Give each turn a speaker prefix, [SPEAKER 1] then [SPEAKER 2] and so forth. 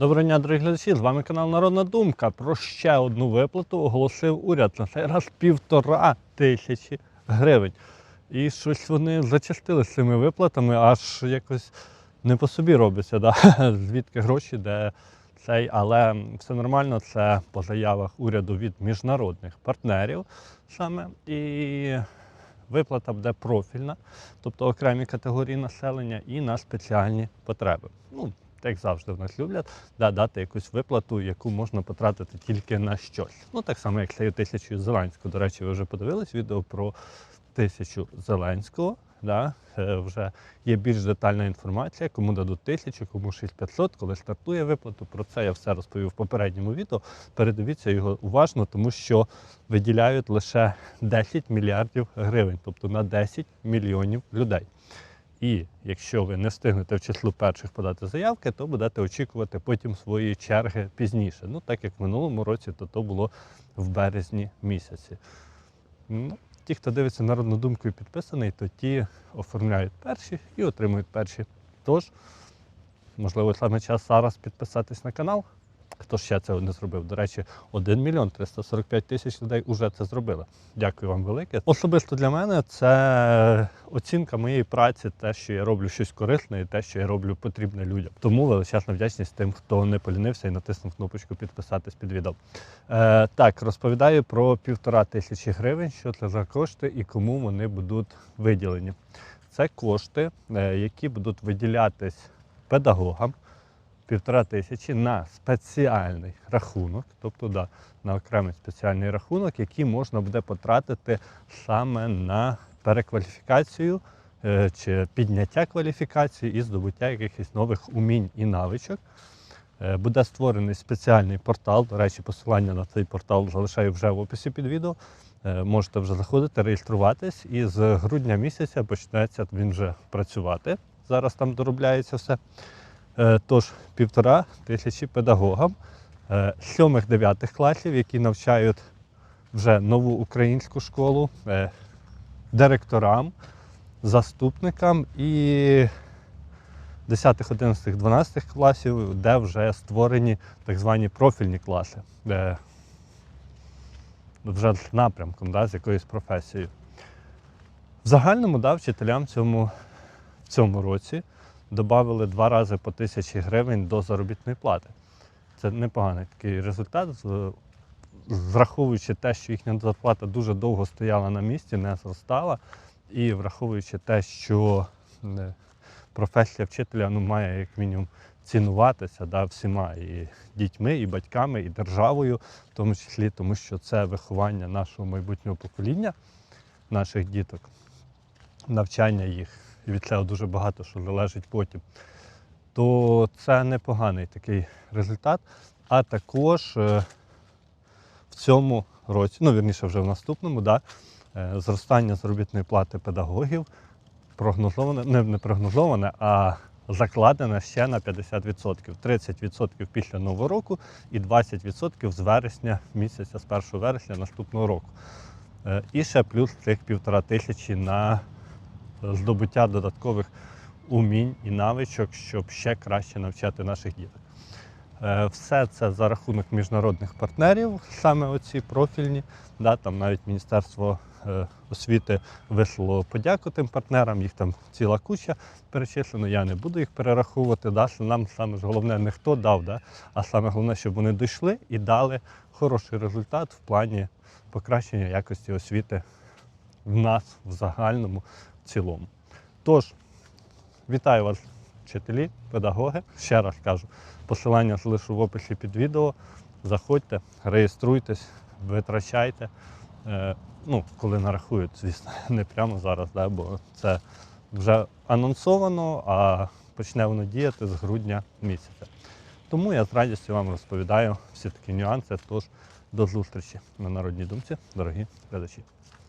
[SPEAKER 1] Доброго дня, дорогі глядачі! З вами канал Народна Думка. Про ще одну виплату оголосив уряд. На цей раз півтора тисячі гривень. І щось вони зачастили з цими виплатами, аж якось не по собі робиться. Да? Звідки гроші, де цей, але все нормально, це по заявах уряду від міжнародних партнерів саме. І виплата буде профільна, тобто окремі категорії населення і на спеціальні потреби. Ну, як завжди в нас люблять, да, дати якусь виплату, яку можна потратити тільки на щось. Ну так само, як цією тисячою Зеленського. До речі, ви вже подивились відео про тисячу Зеленського. Да? Е, Вже є більш детальна інформація, кому дадуть тисячу, кому 6500, коли стартує виплату. Про це я все розповів в попередньому відео. Передивіться його уважно, тому що виділяють лише 10 мільярдів гривень, тобто на 10 мільйонів людей. І якщо ви не встигнете в числу перших подати заявки, то будете очікувати потім свої черги пізніше. Ну, так як в минулому році, то то було в березні місяці. Ну, ті, хто дивиться народну думку і підписаний, то ті оформляють перші і отримують перші. Тож, можливо, саме час зараз підписатись на канал. Хто ще це не зробив? До речі, 1 мільйон 345 тисяч людей вже це зробили. Дякую вам велике. Особисто для мене це оцінка моєї праці, те, що я роблю щось корисне, і те, що я роблю потрібне людям. Тому величезна вдячність тим, хто не полінився і натиснув кнопочку підписатись під відео. Е, так, розповідаю про півтора тисячі гривень, що це за кошти і кому вони будуть виділені. Це кошти, е, які будуть виділятись педагогам півтора тисячі на спеціальний рахунок, тобто да, на окремий спеціальний рахунок, який можна буде потратити саме на перекваліфікацію е, чи підняття кваліфікації і здобуття якихось нових умінь і навичок. Е, Буде створений спеціальний портал. До речі, посилання на цей портал залишаю вже в описі під відео. Е, Можете вже заходити, реєструватись, і з грудня місяця почнеться він вже працювати. Зараз там доробляється все. Е, Тож півтора тисячі педагогам е, сьомих-дев'ятих класів, які навчають вже нову українську школу, е, директорам, заступникам і 10, 11, 12 класів, де вже створені так звані профільні класи, вже з напрямком, да, з якоюсь професією. В загальному да, вчителям цьому, в цьому році додали два рази по тисячі гривень до заробітної плати. Це непоганий такий результат, враховуючи те, що їхня зарплата дуже довго стояла на місці, не зростала, і враховуючи те, що е, професія вчителя ну, має як мінімум цінуватися да, всіма і дітьми, і батьками, і державою, в тому числі, тому що це виховання нашого майбутнього покоління, наших діток, навчання їх. І від цього дуже багато що залежить потім. То це непоганий такий результат. А також е, в цьому році, ну вірніше вже в наступному, да, е, зростання заробітної плати педагогів прогнозоване, не, не прогнозоване, а закладене ще на 50%. 30% після нового року і 20% з вересня місяця, з 1 вересня наступного року. Е, І ще плюс цих півтора тисячі на здобуття додаткових умінь і навичок, щоб ще краще навчати наших діток. Е, Все це за рахунок міжнародних партнерів, саме оці профільні. Да, там навіть Міністерство е, освіти вислало подяку тим партнерам, їх там ціла куча перечислено. Я не буду їх перераховувати. Да. Нам саме головне не хто дав, да, а саме головне, щоб вони дійшли і дали хороший результат в плані покращення якості освіти в нас в загальному цілому. Тож, вітаю вас, вчителі, педагоги. Ще раз кажу, посилання залишу в описі під відео. Заходьте, реєструйтесь, витрачайте. Е, ну, коли нарахують, звісно, не прямо зараз, да, бо це вже анонсовано, а почне воно діяти з грудня місяця. Тому я з радістю вам розповідаю всі такі нюанси. Тож до зустрічі на Народній думці, дорогі глядачі.